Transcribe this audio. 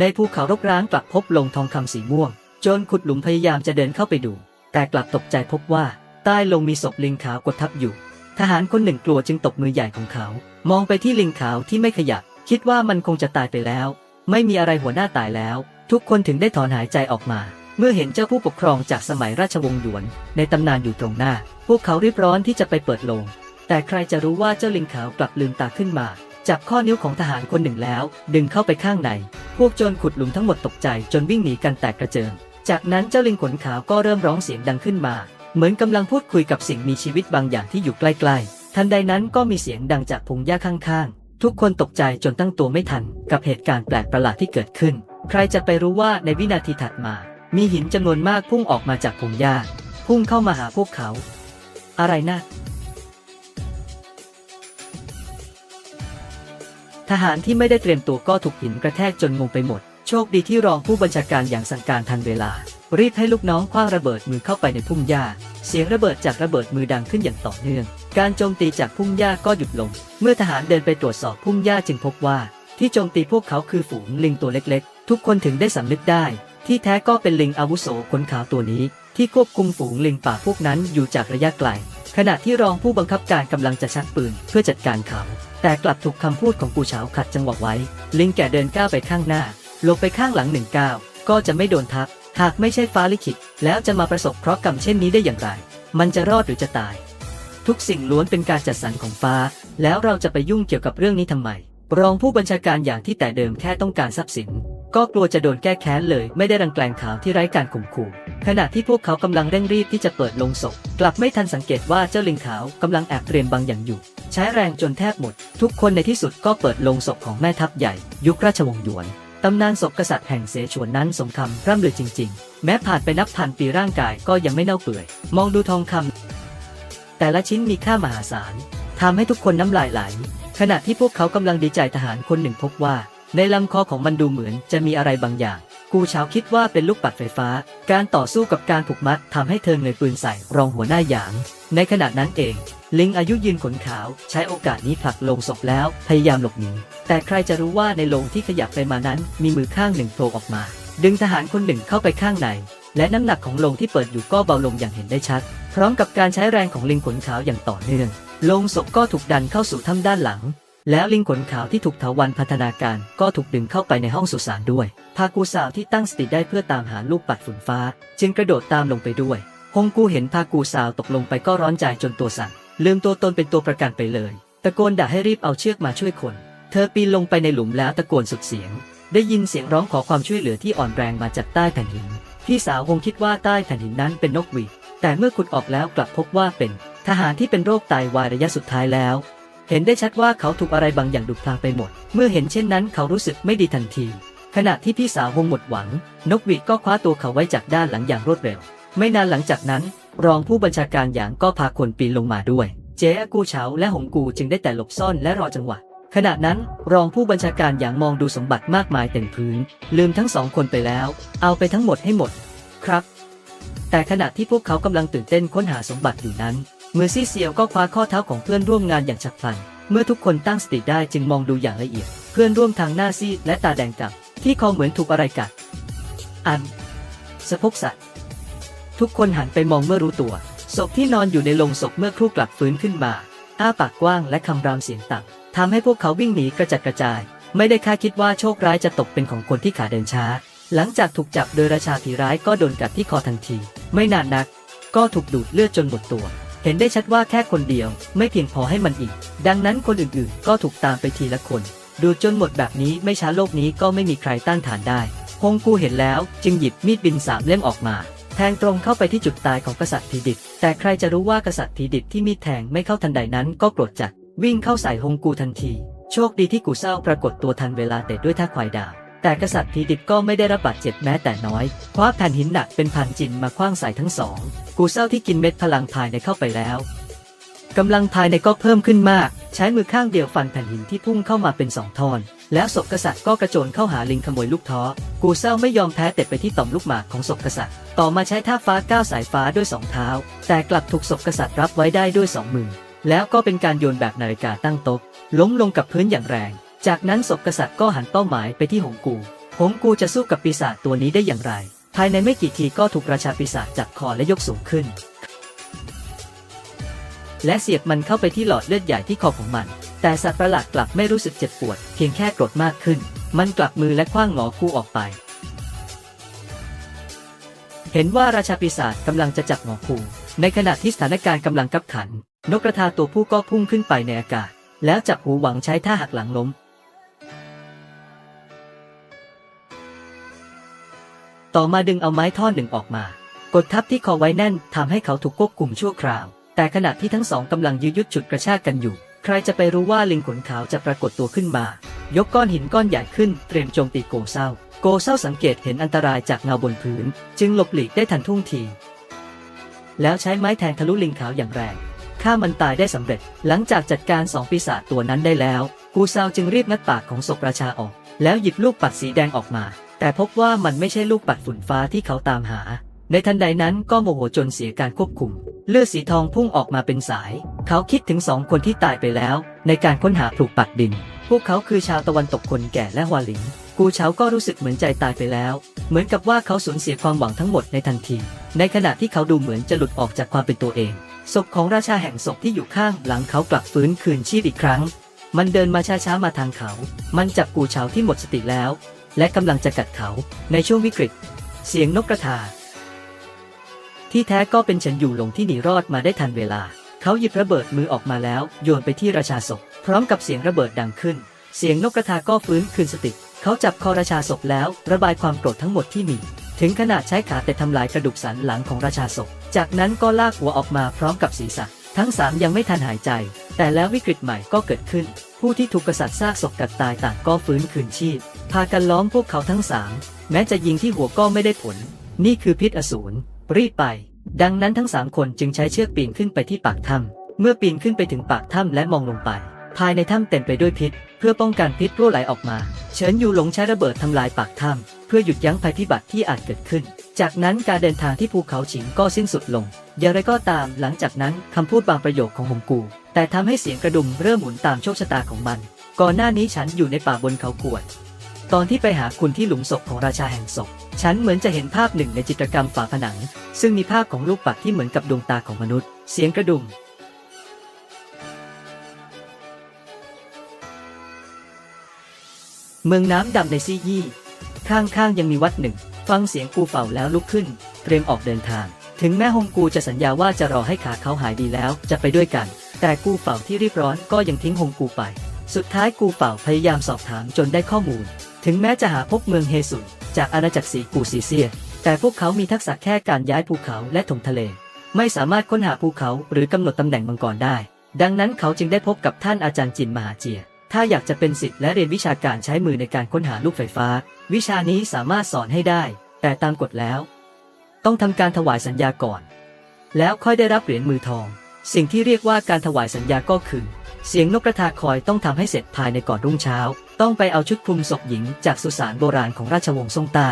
ในภูเขารกร้างกลับพบลงทองคำสีม่วง โจรขุดหลุมพยายามจะเดินเข้าไปดู แต่กลับตกใจพบว่า ใต้ลงมีศพลิงขาวกดทับอยู่ ทหารคนหนึ่งกลัวจึงตบมือใหญ่ของเขา มองไปที่ลิงขาวที่ไม่ขยับ คิดว่ามันคงจะตายไปแล้ว ไม่มีอะไรหัวหน้าตายแล้ว ทุกคนถึงได้ถอนหายใจออกมา เมื่อเห็นเจ้าผู้ปกครองจากสมัยราชวงศ์หยวน ในตำนานอยู่ตรงหน้า พวกเขารีบร้อนที่จะไปเปิดโลงแต่ใครจะรู้ว่าเจ้าลิงขาวกลับลืมตาขึ้นมา จับข้อนิ้วของทหารคนหนึ่งแล้ว ดึงเข้าไปข้างใน พวกโจรขุดหลุมทั้งหมดตกใจจนวิ่งหนีกันแตกกระเจิง จากนั้นเจ้าลิงขนขาวก็เริ่มร้องเสียงดังขึ้นมา เหมือนกำลังพูดคุยกับสิ่งมีชีวิตบางอย่างที่อยู่ใกล้ๆ ทันใดนั้นก็มีเสียงดังจากพงหญ้าข้างๆ ทุกคนตกใจจนตั้งตัวไม่ทัน กับเหตุการณ์แปลกประหลาดที่เกิดขึ้น ใครจะไปรู้ว่าในวินาทีถัดมา มีหินจำนวนมากพุ่งออกมาจากพงหญ้า พุ่งเข้ามาหาพวกเขา อะไรนะ ทหารที่ไม่ได้เตรียมตัวก็ถูกหินกระแทกจนงงไปหมด โชคดีที่รองผู้บัญชาการอย่างสั่งการทันเวลา รีบให้ลูกน้องคว้างระเบิดมือเข้าไปในพุ่มหญ้า เสียงระเบิดจากระเบิดมือดังขึ้นอย่างต่อเนื่อง การโจมตีจากพุ่มหญ้าก็หยุดลง เมื่อทหารเดินไปตรวจสอบพุ่มหญ้าจึงพบว่า ที่โจมตีพวกเขาคือฝูงลิงตัวเล็กๆ ทุกคนถึงได้สำนึกได้ ที่แท้ก็เป็นลิงอาวุโสขนขาวตัวนี้ ที่ควบคุมฝูงลิงป่าพวกนั้นอยู่จากระยะไกล ขณะที่รองผู้บังคับการกำลังจะชักปืนเพื่อจัดการเขา แต่กลับถูกคำพูดของกูเฉาขัดจังหวะไว้ ลิงแก่เดินก้าวไปข้างหน้าหลบไปข้างหลังหนึ่งก้าว ก็จะไม่โดนทับ หากไม่ใช่ฟ้าลิขิต แล้วจะมาประสบเคราะห์กรรมเช่นนี้ได้อย่างไร มันจะรอดหรือจะตาย ทุกสิ่งล้วนเป็นการจัดสรรของฟ้า แล้วเราจะไปยุ่งเกี่ยวกับเรื่องนี้ทำไม รองผู้บัญชาการอย่างที่แต่เดิมแค่ต้องการทรัพย์สิน ก็กลัวจะโดนแก้แค้นเลย ไม่ได้รังแกลงข่าวที่ไร้การข่มขู่ขณะที่พวกเขากำลังเร่งรีบที่จะเปิดลงศพ กลับไม่ทันสังเกตว่าเจ้าลิงขาวกำลังแอบเตรียมบางอย่างอยู่ ช้แรงจนแทบหมด ทุกคนในที่สุดก็เปิดลงศพของแม่ทัพใหญ่ ยุคราชวงศ์หยวน ตำนานศพกษัตริย์แห่งเสฉวนนั้นสมคำร่ำลือจริง ๆ แม้ผ่านไปนับพันปีร่างกายก็ยังไม่เน่าเปื่อย มองดูทองคำแต่ละชิ้นมีค่ามหาศาลทำให้ทุกคนน้ำลายไหล ขณะที่พวกเขากำลังดีใจทหารคนหนึ่งพบว่า ในลำคอของมันดูเหมือนจะมีอะไรบางอย่าง กูเฉาคิดว่าเป็นลูกปัดไฟฟ้า การต่อสู้กับการผูกมัดทำให้เธอเงยปืนใส่รองหัวหน้าหยาง ในขณะนั้นเอง ลิงอายุยืนขนขาว ใช้โอกาสนี้ผลักลงศพแล้วพยายามหลบหนีแต่ใครจะรู้ว่าในโลงที่ขยับไปมานั้นมีมือข้างหนึ่งโผล่ออกมา ดึงทหารคนหนึ่งเข้าไปข้างใน และน้ำหนักของโลงที่เปิดอยู่ก็เบาลงอย่างเห็นได้ชัด พร้อมกับการใช้แรงของลิงขนขาวอย่างต่อเนื่องโลงศพก็ถูกดันเข้าสู่ถ้ำด้านหลัง แล้วลิงขนขาวที่ถูกเถาวันพัฒนาการก็ถูกดึงเข้าไปในห้องสุสานด้วยพากูสาวที่ตั้งสติได้เพื่อตามหาลูกปัดฝุ่นฟ้า จึงกระโดดตามลงไปด้วย งกูเห็นพากูสาวตกลงไปก็ร้อนใจจนตัวสั่นลืมตัวตนเป็นตัวประกันไปเลย ตะโกนด่าให้รีบเอาเชือกมาช่วยคน เธอปีนลงไปในหลุมแล้วตะโกนสุดเสียง ได้ยินเสียงร้องขอความช่วยเหลือที่อ่อนแรงมาจากใต้แผ่นหิน พี่สาวคงคิดว่าใต้แผ่นหินนั้นเป็นนกหวีดแต่เมื่อขุดออกแล้วกลับพบว่าเป็น ทหารที่เป็นโรคไตาวายระยะสุดท้ายแล้ว เห็นได้ชัดว่าเขาถูกอะไรบางอย่างดุพลางไปหมด เมื่อเห็นเช่นนั้นเขารู้สึกไม่ดีทันที ขณะที่พี่สาววงหมดหวัง นกหวีดก็คว้าตัวเขาไว้จากด้านหลังอย่างรวดเร็ว ไม่นานหลังจากนั้น รองผู้บัญชาการหยางก็พาคนปีนลงมาด้วย เจ๊กูเฉาและหงกูจึงได้แต่หลบซ่อนและรอจังหวะ ขณะนั้นรองผู้บัญชาการหยางมองดูสมบัติมากมายเต็มพื้น ลืมทั้งสองคนไปแล้ว เอาไปทั้งหมดให้หมด ครับ แต่ขณะที่พวกเขากำลังตื่นเต้นค้นหาสมบัติอยู่นั้นมือซี่เซียวก็คว้าข้อเท้าของเพื่อนร่วมงานอย่างฉับพลัน เมื่อทุกคนตั้งสติได้จึงมองดูอย่างละเอียด เพื่อนร่วมทางหน้าซีดและตาแดงกับที่คอเหมือนถูกอะไรกัด อัน สะพกสัตว์ ทุกคนหันไปมองเมื่อรู้ตัว ศพที่นอนอยู่ในโลงศพเมื่อครู่กลับฟื้นขึ้นมา อ้าปากกว้างและคำรามเสียงต่ำทำให้พวกเขาวิ่งหนีกระจัดกระจาย ไม่ได้คาดคิดว่าโชคร้ายจะตกเป็นของคนที่ขาเดินช้า หลังจากถูกจับโดยราชาผีร้ายก็โดนกัดที่คอทันที ไม่นานนัก ก็ถูกดูดเลือดจนหมดตัว เห็นได้ชัดว่าแค่คนเดียวไม่เพียงพอให้มันอีก ดังนั้นคนอื่นๆ ก็ถูกตามไปทีละคน ดูจนหมดแบบนี้ไม่ช้าโลกนี้ก็ไม่มีใครต้านทานได้ฮงกูเห็นแล้วจึงหยิบมีดบินสามเล่มออกมา แทงตรงเข้าไปที่จุดตายของกษัตริย์ทีดิต แต่ใครจะรู้ว่ากษัตริย์ทีดิตที่มีดแทงไม่เข้าทันใดนั้นก็โกรธจัด วิ่งเข้าใส่ฮงกูทันที โชคดีที่กูเศร้าปรากฏตัวทันเวลาเตะด้วยท่าควายดา แต่กษัตริย์ทีดิตก็ไม่ได้รับบาดเจ็บแม้แต่น้อย คว้าแผ่นหินหนักเป็นพันจินมาคว้างใส่ทั้งสอง กูเศร้าที่กินเม็ดพลังภายในเข้าไปแล้ว กำลังภายในก็เพิ่มขึ้นมาก ใช้มือข้างเดียวฟันแผ่นหินที่พุ่งเข้ามาเป็นสองทอน แล้วศพกษัตริย์ก็กระโจนเข้าหาลิงขโมยลูกท้อ กูเศร้าไม่ยอมแพ้เตะไปที่ต่อมลูกหมากของศพกษัตริย์ ต่อมาใช้ท่าฟ้าก้าวสายฟ้าด้วยสองเท้า แต่กลับถูกศพกษัตริย์รับไว้ได้ด้วยสองมือ แล้วก็เป็นการโยนแบบนาฬิกาตั้งโต๊ะ ล้มลงกับพื้นอย่างแรง จากนั้นศพกษัตริย์ก็หันเป้าหมายไปที่หงกู หงกูจะสู้กับปีศาจตัวนี้ได้อย่างไร ภายในไม่กี่ทีก็ถูกราชาปีศาจจับคอและยกสูงขึ้น และเสียบมันเข้าไปที่หลอดเลือดใหญ่ที่คอของมัน แต่สัตว์ประหลาดกลับไม่รู้สึกเจ็บปวด เพียงแค่โกรธมากขึ้น มันกลับมือและคว้างหงอคู่ออกไป เห็นว่าราชาปีศาจกำลังจะจับหงอคู่ในขณะที่สถานการณ์กำลังกับขัน นกกระทาตัวผู้ก็พุ่งขึ้นไปในอากาศ แล้วจับหูหวังใช้ท่าหักหลังล้ม ต่อมาดึงเอาไม้ท่อนหนึ่งออกมา กดทับที่คอไว้แน่นทำให้เขาถูกควบคุมชั่วคราว แต่ขณะที่ทั้งสองกำลังยื้อยุดฉุดกระชากกันอยู่ ใครจะไปรู้ว่าลิงขนขาวจะปรากฏตัวขึ้นมา ยกก้อนหินก้อนใหญ่ขึ้นเตรียมโจมตีโกเศร้า โกเศร้าสังเกตเห็นอันตรายจากเงาบนพื้น จึงหลบหลีกได้ทันท่วงที แล้วใช้ไม้แทงทะลุลิงขาวอย่างแรงฆ่ามันตายได้สำเร็จ หลังจากจัดการสองปีศาจตัวนั้นได้แล้ว กูเซาจึงรีบงัดปากของศพราชาออก แล้วหยิบลูกปัดสีแดงออกมา แต่พบว่ามันไม่ใช่ลูกปัดฝุ่นฟ้าที่เขาตามหา ในทันใดนั้นก็โมโหจนเสียการควบคุม เลือดสีทองพุ่งออกมาเป็นสาย เขาคิดถึงสองคนที่ตายไปแล้ว ในการค้นหาปลูกปัดดิน พวกเขาคือชาวตะวันตกคนแก่และฮวาหลิง กูเฉาก็รู้สึกเหมือนใจตายไปแล้ว เหมือนกับว่าเขาสูญเสียความหวังทั้งหมดในทันที ในขณะที่เขาดูเหมือนจะหลุดออกจากความเป็นตัวเอง ศพของราชาแห่งศพที่อยู่ข้างหลังเขากลับฟื้นคืนชีพอีกครั้ง มันเดินมาช้าๆมาทางเขา มันจับกูเฉาที่หมดสติแล้ว และกำลังจะกัดเขา ในช่วงวิกฤต เสียงนกกระทา ที่แท้ก็เป็นเฉินอยู่หลงที่หนีรอดมาได้ทันเวลา เขาหยิบระเบิดมือออกมาแล้วโยนไปที่ราชาศพ พร้อมกับเสียงระเบิดดังขึ้น เสียงนกกระทาก็ฟื้นคืนสติ เขาจับคอราชาศพแล้ว ระบายความโกรธทั้งหมดที่มี ถึงขนาดใช้ขาแต่ทำลายกระดูกสันหลังของราชาศพ จากนั้นก็ลากหัวออกมาพร้อมกับศีรษะ ทั้งสามยังไม่ทันหายใจ แต่แล้ววิกฤตใหม่ก็เกิดขึ้น ผู้ที่ถูกกษัตริย์ซากศพกัดตายต่างก็ฟื้นคืนชีพ พากันล้อมพวกเขาทั้งสามแม้จะยิงที่หัวก็ไม่ได้ผล นี่คือพิษอสูร รีบไป ดังนั้นทั้งสามคนจึงใช้เชือกปีนขึ้นไปที่ปากถ้ำเมื่อปีนขึ้นไปถึงปากถ้ำและมองลงไป ภายในถ้ำเต็มไปด้วยพิษ เพื่อป้องกันพิษรั่วไหลออกมา เฉินยูหลงใช้ระเบิดทำลายปากถ้ำเพื่อหยุดยั้งภัยพิบัติที่อาจเกิดขึ้น จากนั้นการเดินทางที่ภูเขาฉิงก็สิ้นสุดลง อย่างไรก็ตามหลังจากนั้นคำพูดบางประโยคของหงกู แต่ทำให้เสียงกระดุมเริ่มหมุนตามโชคชะตาของมัน ก่อนหน้านี้ฉันอยู่ในป่าบนเขากวด ตอนที่ไปหาคุณที่หลุมศพของราชาแห่งศพ ฉันเหมือนจะเห็นภาพหนึ่งในจิตรกรรมฝาผนัง ซึ่งมีภาพของลูกปัดที่เหมือนกับดวงตาของมนุษย์ เสียงกระดุมเมืองน้ำดำในซียี่ ข้างๆยังมีวัดหนึ่ง ฟังเสียงกูเฝ้าแล้วลุกขึ้น เตรียมออกเดินทาง ถึงแม้ฮงกูจะสัญญาว่าจะรอให้ขาเขาหายดีแล้วจะไปด้วยกัน แต่กูเฝ้าที่รีบร้อนก็ยังทิ้งฮงกูไป สุดท้ายกูเฝ้าพยายามสอบถามจนได้ข้อมูล ถึงแม้จะหาพบเมืองเฮซุนจากอาณาจักรสีกูซีเซีย แต่พวกเขามีทักษะแค่การย้ายภูเขาและถมทะเล ไม่สามารถค้นหาภูเขาหรือกำหนดตำแหน่งมังกรได้ ดังนั้นเขาจึงได้พบกับท่านอาจารย์จินมหาเจีย ถ้าอยากจะเป็นศิษย์และเรียนวิชาการใช้มือในการค้นหาลูกไฟฟ้า วิชานี้สามารถสอนให้ได้ แต่ตามกฎแล้ว ต้องทำการถวายสัญญาก่อน แล้วค่อยได้รับเหรียญมือทอง สิ่งที่เรียกว่าการถวายสัญญาก็คือ เสียงนกกระทาคอยต้องทำให้เสร็จภายในก่อนรุ่งเช้า ต้องไปเอาชุดคลุมศพหญิงจากสุสานโบราณของราชวงศ์ซ่งใต้